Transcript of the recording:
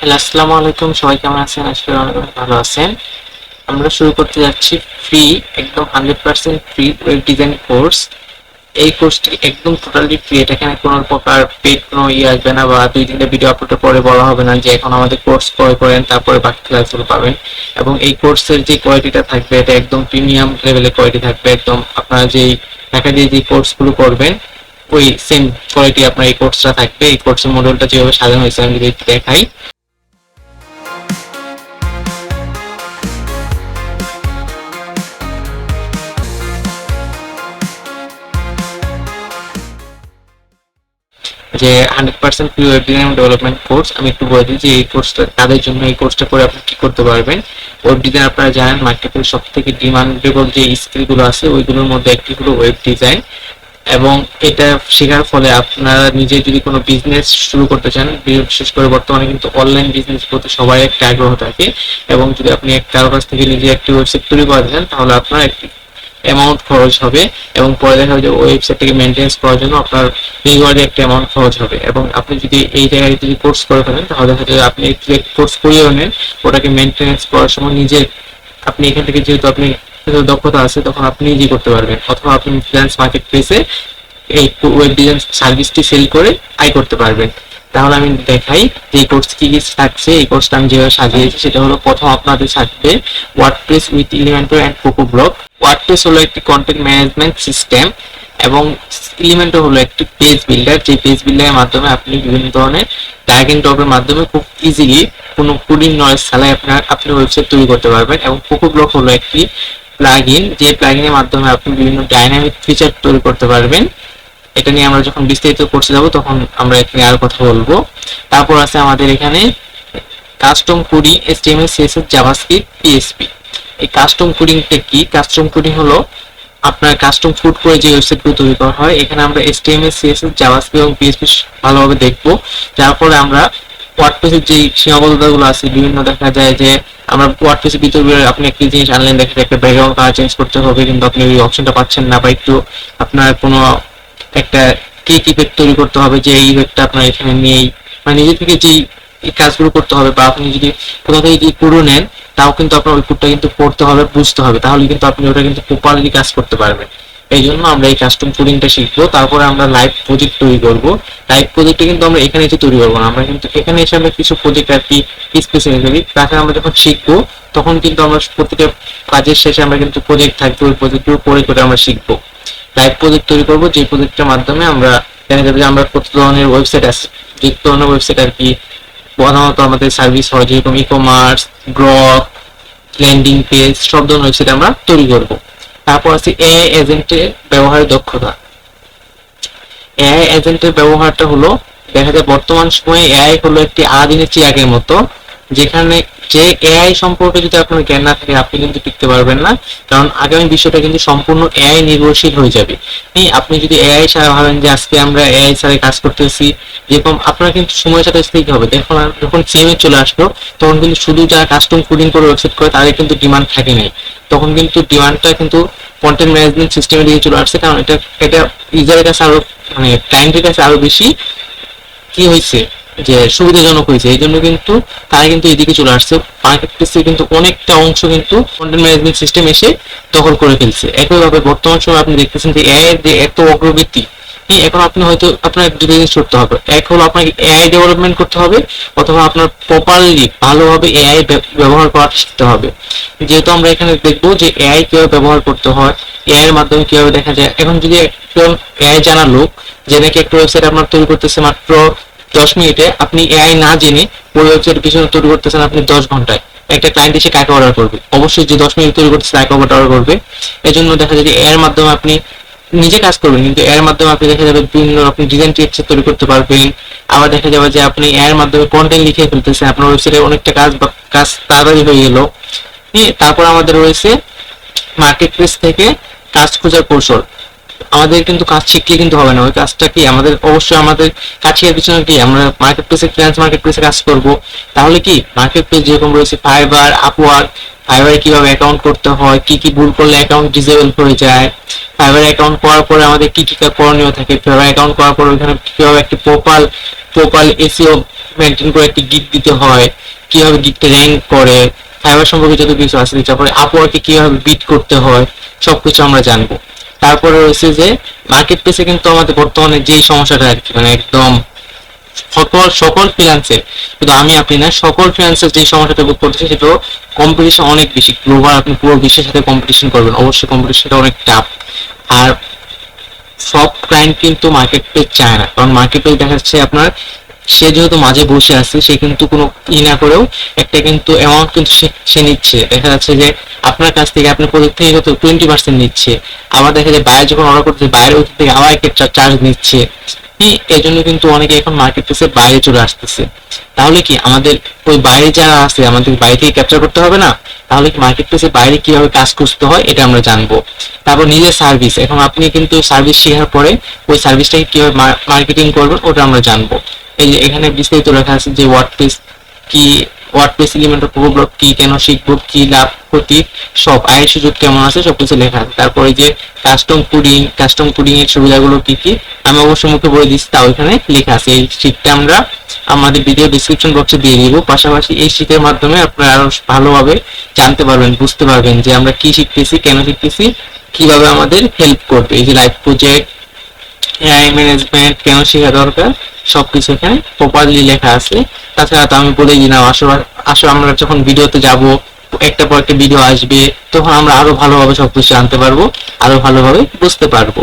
Hello, আসসালামু আলাইকুম। সবাই কেমন আছেন? অনেক ভালো আছেন। আমরা শুরু করতে যাচ্ছি ফ্রি একদম hundred percent free web design course এই কোর্সটি একদম টোটালি ফ্রি এটা এখানে কোনো প্রকার পেড কোনো ইয়ে আসবে না বা দুই তিনটা ভিডিও আপলোডের পরে বলা হবে না যে এখন আমাদের কোর্স ক্রয় করেন, তারপরে বাকি ক্লাসগুলো পাবেন। এবং এই কোর্সের যে কোয়ালিটিটা থাকবে, এটা একদম প্রিমিয়াম লেভেলের কোয়ালিটি থাকবে। একদম আপনারা যেই টাকা দিয়ে যে কোর্সগুলো করবেন, ওই সেম কোয়ালিটি আপনার এই কোর্সটা থাকবে। এই কোর্সের মডেলটা যেভাবে সাজানো হয়েছে, আমি যদি দেখাই। যে hundred percent web design development course আমি একটু বলে দিই যে এই কোর্সটা তাদের জন্য এই কোর্সটা করে আপনি কি করতে পারবেন। ওয়েব ডিজাইন আপনারা জানেন মার্কেটের সব থেকে ডিমান্ডেবল যে স্কিলগুলো আছে, ওইগুলোর মধ্যে একটি হলো ওয়েব ডিজাইন এবং এটা শেখার ফলে আপনারা নিজে যদি কোনো বিজনেস শুরু করতে চান, বিশেষ করে বর্তমানে কিন্তু অনলাইন বিজনেস করতে সবাই একটা আগ্রহ থাকে। এবং যদি আপনি কারও কাছ থেকে নিজে একটি ওয়েবসাইট তৈরি করে দেন তাহলে আপনার একটি অ্যামাউন্ট খরচ হবে এবং পরে দেখা যাবে যে ওয়েবসাইটটাকে মেনটেন্স করার জন্য আপনার রেগুলারলি একটা অ্যামাউন্ট খরচ হবে। এবং আপনি যদি এই জায়গায় যদি কোর্স করে ফেলেন, তাহলে দেখা যাবে আপনি কোর্স করিয়েও নেন, ওটাকে মেনটেন্স করার সময় নিজে আপনি এখান থেকে যেহেতু আপনি দক্ষতা আছে, তখন আপনি নিজেই করতে পারবেন। অথবা আপনি ফ্রিল্যান্স মার্কেট প্লেসে এই ওয়েব ডিজাইন সার্ভিসটি সেল করে আয় করতে পারবেন। তাহলে আমি দেখাই যে এই কোর্স কি কি থাকছে, এই কোর্সটা আমি যেভাবে সাজিয়েছি সেটা হলো প্রথম আপনাদের থাকবে WordPress with Elementor and Coco block WordPress হলো একটি কন্টেন্ট ম্যানেজমেন্ট সিস্টেম এবং ইলিমেন্টর হলো একটি পেজ বিল্ডার যে পেজ বিল্ডারের মাধ্যমে আপনি বিভিন্ন ধরনের ড্র্যাগ এন্ড ড্রপের মাধ্যমে খুব ইজিলি কোনো কোডিং নলেজ ছাড়াই আপনার, আপনি ওয়েবসাইট তৈরি করতে পারবেন এবং কোকো ব্লক হলো একটি প্লাগইন যে প্লাগইনের মাধ্যমে আপনি বিভিন্ন ডাইনামিক ফিচার তৈরি করতে পারবেন। এটা নিয়ে আমরা যখন বিস্তারিত করতে যাব, তখন আমরা এখানে আরও কথা বলব। তারপর আছে আমাদের এখানে custom coding HTML CSS JavaScript PHP এই কাস্টম কোডিংটা কি? কাস্টম কোডিং হলো আপনার কাস্টম ফুড করে যে ওয়েবসাইটগুলো তৈরি করা হয়, এখানে আমরা এইচটিএমএল সিএসএস জাভাস্ক্রিপ্ট এবং পিএসপি ভালোভাবে দেখব। যার ফলে আমরা ওয়ার্ডপ্রেসের যে সীমাবদ্ধতাগুলো আছে, বিভিন্ন দেখা যায় যে আমরা ওয়ার্ডপ্রেসের ভিতরে আপনি একটি জিনিস আনলেন, দেখা যায় একটা ব্যাকগ্রাউন্ড কালার চেঞ্জ করতে হবে, কিন্তু আপনি ওই অপশনটা পাচ্ছেন না বা একটু আপনার কোনো একটা কেক ইফেক্ট তৈরি করতে হবে যে এই ইফেক্টটা আপনার এখানে নেই। মানে নিজে থেকে যেই কাজগুলো করতে হবে বা আপনি যদি কোথা থেকে যদি পুরো নেন, তাও কিন্তু আপনার ওই কোডটা কিন্তু পড়তে হবে, বুঝতে হবে। তাহলে কিন্তু আপনি ওটা কিন্তু প্রপারলি কাজ করতে পারবেন। এই জন্য আমরা এই কাস্টম কোডিংটা শিখব। তারপরে আমরা লাইভ প্রজেক্ট তৈরি করব। লাইভ প্রজেক্টটা কিন্তু আমরা এখানে এসে তৈরি করব না। আমরা কিন্তু এখানে এসে আমরা কিছু প্রজেক্ট আর কি স্পেসিফিক্যালি তাকে আমরা যখন শিখব, তখন কিন্তু আমরা প্রতিটা কাজের শেষে আমরা কিন্তু প্রজেক্ট থাকবে। ওই প্রজেক্টগুলো করে করে আমরা শিখব। লাইভ প্রজেক্ট তৈরি করব যে প্রজেক্টের মাধ্যমে আমরা দেখা যাবে যে আমরা কত ধরনের ওয়েবসাইট আছে। যে ধরনের ওয়েবসাইট আর কি প্রধানত আমাদের সার্ভিস হয়, যেরকম e commerce blog landing page সব ধরনের ওয়েবসাইট আমরা তৈরি করব। তারপর আছে এআই এজেন্টের ব্যবহারের দক্ষতা। এআই এজেন্টের ব্যবহারটা হলো, দেখা যায় বর্তমান সময়ে এআই হলো একটি আদিনের চিরাগের মতো। যেখানে যে এআই সম্পর্কে যদি আপনার জ্ঞান না থাকে, আপনি কিন্তু টিকতে পারবেন না। কারণ আগামী বিষয়টা কিন্তু সম্পূর্ণ এআই নির্ভরশীল হয়ে যাবে। এই আপনি যদি এআই ছাড়া ভাবেন যে আজকে আমরা এআই ছাড়া কাজ করতেছি, যেরকম আপনার কিন্তু সময়ের সাথে স্থিতি হবে? দেখুন যখন সিএমএ চলে আসলো, তখন কিন্তু শুধু যারা কাস্টম কোডিং করে ওয়েবসাইট করে, তাদের কিন্তু ডিমান্ড থাকে নাই। তখন কিন্তু ডিমান্ডটা কিন্তু কন্টেন্ট ম্যানেজমেন্ট সিস্টেমের দিকে চলে আসছে। কারণ এটা এটা ইউজারের কাছে আরও মানে ক্লায়েন্টের কাছে আরও বেশি কি হয়েছে? যে সুবিধাজনক হয়েছে। এই জন্য কিন্তু তারা কিন্তু এদিকে চলে আসছে। মার্কেট প্লেসে কিন্তু অনেকটা অংশ কিন্তু কন্টেন্ট ম্যানেজমেন্ট সিস্টেম এসে দখল করে ফেলছে। একইভাবে বর্তমান সময় আপনি দেখতেছেন যে এআই যে এত অগ্রগতি এই এখন আপনি হয়তো আপনার দুটো জিনিস করতে হবে। এক হলো আপনাকে এআই ডেভেলপমেন্ট করতে হবে অথবা আপনার প্রপারলি ভালোভাবে এআই ব্যবহার করা শিখতে হবে। যেহেতু আমরা এখানে দেখব যে এআই কীভাবে ব্যবহার করতে হয় এআই এর মাধ্যমে কীভাবে দেখা যায়। এখন যদি একজন এআই জানা লোক, যে নাকি একটা ওয়েবসাইট আপনার তৈরি করতেছে মাত্র দশ মিনিটে আপনি এআই না জেনে ওয়েবসাইট পিছনে তৈরি করতেছেন আপনি দশ ঘন্টায়। একটা ক্লায়েন্ট এসে কাকে অর্ডার করবে? অবশ্যই যে দশ মিনিট তৈরি করতেছে তাকে অর্ডার করবে। এই জন্য দেখা যায় যে এর মাধ্যমে আপনি নিজে কাজ করবেন, কিন্তু এর মাধ্যমে আপনি দেখা যাবে বিভিন্ন রকম ডিজাইন টেক্সট তৈরি করতে পারবেন। আবার দেখা যাবে যে আপনি এর মাধ্যমে কন্টেন্ট লিখে ফেলতেছেন, আপনার ওয়েবসাইটে অনেকটা কাজ বা কাজ তাড়াতাড়ি হয়ে গেল তারপর আমাদের রয়েছে মার্কেট প্লেস থেকে কাজ খোঁজার কৌশল। আমাদের কিন্তু কাজ শিখলে কিন্তু হবে না। ওই কাজটা কি? আমাদের অবশ্যই আমাদের কাছের পিছনে কি? আমরা মার্কেট প্লেসে ফ্রিল্যান্স মার্কেট প্লেসে কাজ করব। তাহলে কি? মার্কেট প্লেস যেরকম রয়েছে ফাইবার আপওয়ার্ক ফাইবারে কীভাবে অ্যাকাউন্ট করতে হয়? কি কি ভুল করলে অ্যাকাউন্ট ডিসেবল হয়ে যায়? ফাইবার অ্যাকাউন্ট করার পরে আমাদের কি কি করণীয় থাকে? ফাইবার অ্যাকাউন্ট করার পরে ওখানে কীভাবে একটি প্রপাল প্রপাল এসিও মেনটেন করে একটি গিগ দিতে হয়? কীভাবে গিগটা র্যাঙ্ক করে? ফাইবার সম্পর্কে যত কিছু আছে, তারপরে আপওয়ার্কে কীভাবে বিট করতে হয়? সবকিছু আমরা জানব। তারপরে রয়েছে যে মার্কেট প্লেসে কিন্তু আমাদের বর্তমানে যেই সমস্যাটা আর কি মানে একদম সকল সকল ফ্রিল্যান্সের কিন্তু আমি, আপনি না, সকল ফ্রিল্যান্সের যে সমস্যাটা ভোগ করতেছে সেটা কম্পিটিশন অনেক বেশি। গ্লোবাল আপনি পুরো বিশ্বের সাথে কম্পিটিশন করবেন, অবশ্যই কম্পিটিশনটা অনেক টাফ আর সব ক্লায়েন্ট কিন্তু মার্কেট প্লেস চায় না, কারণ মার্কেট প্লেস দেখা যাচ্ছে আপনার, সে যেহেতু মাঝে বসে আছে, সে কিন্তু কোনো ই না করেও একটা কিন্তু অ্যামাউন্ট কিন্তু সে নিচ্ছে। দেখা যাচ্ছে যে আপনার কাছ থেকে আপনার প্রজেক্ট থেকে হয়তো টোয়েন্টি পার্সেন্ট নিচ্ছে, আবার দেখা যায় বাইরে যখন অর্ডার করতে বাইরে ওই থেকে আবার একটা চার্জ নিচ্ছে। এই জন্য কিন্তু অনেকে এখন মার্কেট প্লেসে বাইরে চলে আসতেছে। তাহলে কি আমাদের ওই বাইরে যারা আছে, আমাদের বাইরে থেকে ক্যাপচার করতে হবে না? তাহলে কি মার্কেট প্লেসে বাইরে কীভাবে কাজ করতে হয়, এটা আমরা জানব। তারপর নিজের সার্ভিস এখন আপনি কিন্তু সার্ভিস শেখার পরে ওই সার্ভিসটাকে কীভাবে মার্কেটিং করবেন, ওটা আমরা জানব। এই যে এখানে বিস্তারিত লেখা আছে যে ওয়ার্ডপ্রেস কি ওয়ার্ডপ্রেস এলিমেন্টের প্রবলক কি, কেন শিখব, কি লাভ, ক্ষতি, সব আয়ের সুযোগ কেমন আছে, সবকিছু লেখা আছে। তারপরে যে কাস্টম কোডিং কাস্টম কোডিং এর সুবিধাগুলো কি কি, আমি অবশ্যই মুখে বলে দিচ্ছি, তাও এখানে লেখা আছে। এই শিটটা আমরা আমাদের ভিডিও ডিসক্রিপশন বক্সে দিয়ে দিব। পাশাপাশি এই শিটের মাধ্যমে আপনারা আরও ভালোভাবে জানতে পারবেন, বুঝতে পারবেন যে আমরা কি শিখতেছি, কেন শিখতেছি, কীভাবে আমাদের হেল্প করবে। এই যে লাইভ প্রজেক্ট এআই ম্যানেজমেন্ট কেন শেখা দরকার সবকিছু এখানে প্রপারলি লেখা আছে। তাছাড়া তো আমি বলে দিলাম, আসো আসলে আমরা যখন ভিডিওতে যাব, একটা পর একটা ভিডিও আসবে, তখন আমরা আরও ভালোভাবে সবকিছু জানতে পারব, আরও ভালোভাবে বুঝতে পারব।